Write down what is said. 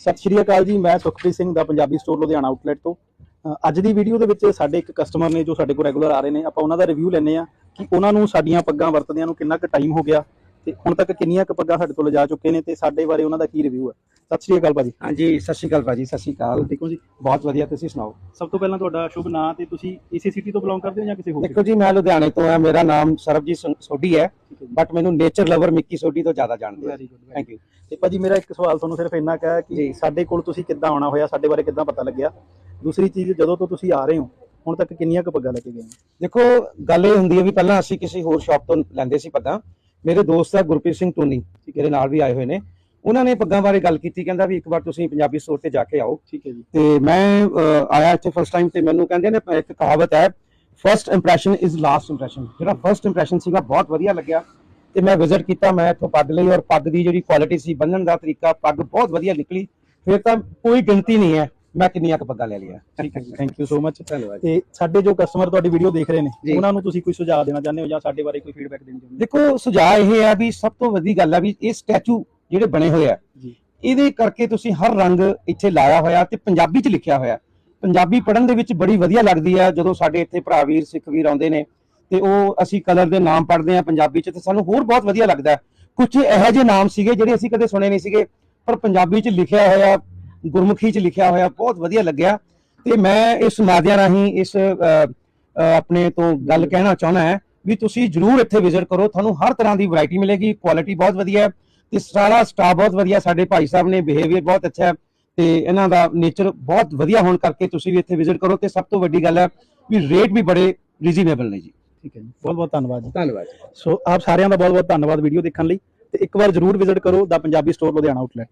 ਸਤਿ ਸ਼੍ਰੀ ਅਕਾਲ ਜੀ ਮੈਂ Sukhpreet Singh the Punjabi store Ludhiana outlet ਤੋਂ। ਅੱਜ ਦੀ ਵੀਡੀਓ ਦੇ ਵਿੱਚ ਸਾਡੇ ਇੱਕ ਕਸਟਮਰ ਨੇ ਜੋ ਸਾਡੇ ਕੋਲ ਰੈਗੂਲਰ ਆ ਰਹੇ ਨੇ ਆਪਾਂ ਉਹਨਾਂ ਦਾ ਰਿਵਿਊ ਲੈਣੇ ਆ ਕਿ ਉਹਨਾਂ ਨੂੰ ਸਾਡੀਆਂ ਪੱਗਾਂ ਵਰਤਦਿਆਂ ਨੂੰ ਕਿੰਨਾ ਕੁ ਟਾਈਮ ਹੋ ਗਿਆ ਤੇ ਹੁਣ ਤੱਕ ਕਿੰਨੀਆਂ ਕੁ ਪੱਗਾਂ ਸਾਡੇ ਤੋਂ ਲਿਜਾ ਚੁੱਕੇ ਨੇ ਤੇ ਸਾਡੇ ਬਾਰੇ ਉਹਨਾਂ ਦਾ ਕੀ ਰਿਵਿਊ ਹੈ। ਸਤਿ ਸ਼੍ਰੀ ਅਕਾਲ ਭਾਜੀ। ਹਾਂਜੀ ਸਤਿ ਸ਼੍ਰੀ ਅਕਾਲ ਭਾਜੀ ਸਤਿ ਸ਼੍ਰੀ ਅਕਾਲ। ਠੀਕ ਹੋ ਜੀ। ਬਹੁਤ ਵਧੀਆ ਤੁਸੀਂ ਸੁਣਾਓ? ਸਭ ਤੋਂ ਪਹਿਲਾਂ ਤੁਹਾਡਾ ਸ਼ੁਭ ਨਾਮ ਤੇ ਤੁਸੀਂ ਇਸੇ ਸਿਟੀ ਤੋਂ ਬਿਲੋਂਗ ਕਰਦੇ ਹੋ ਜਾਂ ਕਿਸੇ ਹੋਰ ਦੇਖੋ ਜੀ ਮੈਂ ਲੁਧਿਆਣੇ ਤੋਂ ਹਾਂ ਮੇਰਾ ਨਾਮ ਸਰਬਜੀਤ ਸੋਢੀ ਹੈ। ਬਟ ਮੈਨੂੰ ਨੇਚਰ ਲਵਰ ਮਿੱਕੀ ਸੋਢੀ ਤੋਂ ਜ਼ਿਆਦਾ ਜਾਣਦੇ ਆ। ਥੈਂਕ ਯੂ ਤੇ ਭਾਜੀ ਮੇਰਾ ਇੱਕ ਸਵਾਲ ਤੁਹਾਨੂੰ ਸਿਰਫ ਇੰਨਾ ਕੁ ਹੈ ਕਿ। ਸਾਡੇ ਕੋਲ ਤੁਸੀਂ ਕਿੱਦਾਂ ਆਉਣਾ ਹੋਇਆ ਸਾਡੇ ਬਾਰੇ ਕਿੱਦਾਂ ਪਤਾ ਲੱਗਿਆ? ਦੂਸਰੀ ਚੀਜ਼ ਜਦੋਂ ਤੋਂ ਤੁਸੀਂ ਆ ਰਹੇ ਹੋ ਹੁਣ ਤੱਕ ਕਿੰਨੀਆਂ ਕੁ ਪੱਗਾਂ ਲੈ ਕੇ ਗਏ ਦੇਖੋ ਗੱਲ ਇਹ ਹੁੰਦੀ ਹੈ ਵੀ ਪਹਿਲਾਂ ਅਸੀਂ ਕਿਸੇ ਹੋਰ ਸ਼ਾਪ ਤੋਂ ਲੈਂਦੇ ਸੀ ਪੱਗਾਂ। ਮੇਰੇ ਦੋਸਤ ਆ ਗੁਰਪ੍ਰੀਤ ਸਿੰਘ ਟੋਨੀ ਮੇਰੇ ਨਾਲ ਵੀ ਆਏ ਹੋਏ ਨੇ। ਉਹਨਾਂ ਨੇ ਪੱਗਾਂ ਬਾਰੇ ਗੱਲ ਕੀਤੀ ਕਹਿੰਦਾ ਵੀ ਇੱਕ ਵਾਰ ਤੁਸੀਂ ਪੰਜਾਬੀ ਸਟੋਰ ਤੇ ਜਾ ਕੇ ਆਓ। ਠੀਕ ਹੈ ਜੀ। ਤੇ ਮੈਂ ਆਇਆ ਇੱਥੇ ਫਸਟ ਟਾਈਮ ਤੇ ਮੈਨੂੰ ਕਹਿੰਦੇ ਨੇ ਇੱਕ ਕਹਾਵਤ ਹੈ first impression is last impression ਜਿਹੜਾ ਫਰਸਟ ਇੰਪ੍ਰੈਸ਼ਨ ਸੀਗਾ ਬਹੁਤ ਵਧੀਆ ਲੱਗਿਆ ਤੇ ਮੈਂ ਵਿਜ਼ਿਟ ਕੀਤਾ ਮੈਂ ਇੱਥੋਂ ਪੱਗ ਲਈ ਔਰ ਪੱਗ ਦੀ ਜਿਹੜੀ ਕੁਆਲਿਟੀ ਸੀ ਬੰਨਣ ਦਾ ਤਰੀਕਾ ਪੱਗ ਬਹੁਤ ਵਧੀਆ ਨਿਕਲੀ। ਫਿਰ ਤਾਂ ਕੋਈ ਗਿਣਤੀ ਨਹੀਂ ਹੈ ਮੈਂ ਕਿੰਨੀਆਂ ਕੁ ਪੱਗਾਂ ਲੈ ਲਿਆ ਠੀਕ ਹੈ ਜੀ ਥੈਂਕ ਯੂ ਸੋ ਮਚ ਧੰਨਵਾਦ ਤੇ ਸਾਡੇ ਜੋ ਕਸਟਮਰ ਤੁਹਾਡੀ ਵੀਡੀਓ ਦੇਖ ਰਹੇ ਨੇ। ਉਹਨਾਂ ਨੂੰ ਤੁਸੀਂ ਕੋਈ ਸੁਝਾਅ ਦੇਣਾ ਚਾਹੁੰਦੇ ਹੋ ਜਾਂ ਸਾਡੇ ਬਾਰੇ ਕੋਈ ਫੀਡਬੈਕ ਦੇਣਾ ਚਾਹੁੰਦੇ ਦੇਖੋ ਸੁਝਾਅ ਇਹ ਹੈ ਵੀ ਸਭ ਤੋਂ ਵੱਡੀ ਗੱਲ ਹੈ ਵੀ ਇਹ ਸਟੈਚੂ ਜਿਹੜੇ ਬਣੇ ਹੋਏ ਆ ਹੋ ਜੀ। ਇਹਦੇ ਕਰਕੇ ਤੁਸੀਂ ਹਰ ਰੰਗ ਇੱਥੇ ਲਾਇਆ ਹੋਇਆ ਤੇ ਪੰਜਾਬੀ ਚ ਲਿਖਿਆ ਹੋਇਆ। ਪੰਜਾਬੀ ਪੜ੍ਹਨ ਦੇ ਵਿੱਚ ਬੜੀ ਵਧੀਆ ਲੱਗਦੀ ਹੈ ਜਦੋਂ ਸਾਡੇ ਇੱਥੇ ਭਰਾ ਵੀਰ, ਸਿੱਖ ਵੀਰ ਆਉਂਦੇ ਨੇ, ਤੇ ਉਹ ਅਸੀਂ ਕਲਰ ਦੇ ਨਾਮ ਪੜ੍ਹਦੇ ਆ ਪੰਜਾਬੀ ਚ, ਤੇ ਸਾਨੂੰ ਹੋਰ ਬਹੁਤ ਵਧੀਆ ਲੱਗਦਾ ਹੈ। ਕੁਝ ਇਹੋ ਜਿਹੇ ਨਾਮ ਸੀਗੇ ਜਿਹੜੇ ਅਸੀਂ ਕਦੇ ਸੁਣੇ ਨਹੀਂ ਸੀਗੇ, ਪਰ ਪੰਜਾਬੀ ਚ ਲਿਖਿਆ ਹੋਇਆ, ਗੁਰਮੁਖੀ ਚ ਲਿਖਿਆ ਹੋਇਆ ਬਹੁਤ ਵਧੀਆ ਲੱਗਿਆ। ਤੇ ਮੈਂ ਇਸ ਮਾਧਿਅਮ ਰਾਹੀਂ ਇਸ ਆਪਣੇ ਤੋਂ ਗੱਲ ਕਹਿਣਾ ਚਾਹੁੰਦਾ ਹੈ ਵੀ ਤੁਸੀਂ ਜਰੂਰ ਇੱਥੇ ਵਿਜ਼ਿਟ ਕਰੋ, ਤੁਹਾਨੂੰ ਹਰ ਤਰ੍ਹਾਂ ਦੀ ਵੈਰਾਈਟੀ ਮਿਲੇਗੀ ਕੁਆਲਿਟੀ ਬਹੁਤ ਵਧੀਆ ਹੈ, ਤੇ ਸਾਰਾ ਸਟਾਫ ਬਹੁਤ ਵਧੀਆ, ਸਾਡੇ ਭਾਈ ਸਾਹਿਬ ਨੇ ਬਿਹੇਵੀਅਰ ਬਹੁਤ ਅੱਛਾ ਹੈ। ਤੇ ਇਹਨਾਂ ਦਾ ਨੇਚਰ ਬਹੁਤ ਵਧੀਆ ਹੋਣ ਕਰਕੇ ਤੁਸੀਂ ਵੀ ਇੱਥੇ ਵਿਜ਼ਿਟ ਕਰੋ ਤੇ ਸਭ ਤੋਂ ਵੱਡੀ ਗੱਲ ਹੈ ਵੀ ਰੇਟ ਵੀ ਬੜੇ ਰੀਜ਼ਨੇਬਲ ਨੇ ਜੀ। ਠੀਕ ਹੈ ਜੀ। ਬਹੁਤ ਬਹੁਤ ਧੰਨਵਾਦ ਜੀ। ਧੰਨਵਾਦ ਸੋ ਆਪ ਸਾਰਿਆਂ ਦਾ ਬਹੁਤ ਬਹੁਤ ਧੰਨਵਾਦ ਵੀਡੀਓ ਦੇਖਣ ਲਈ ਤੇ ਇੱਕ ਵਾਰ ਜਰੂਰ ਵਿਜ਼ਿਟ ਕਰੋ the Punjabi store Ludhiana outlet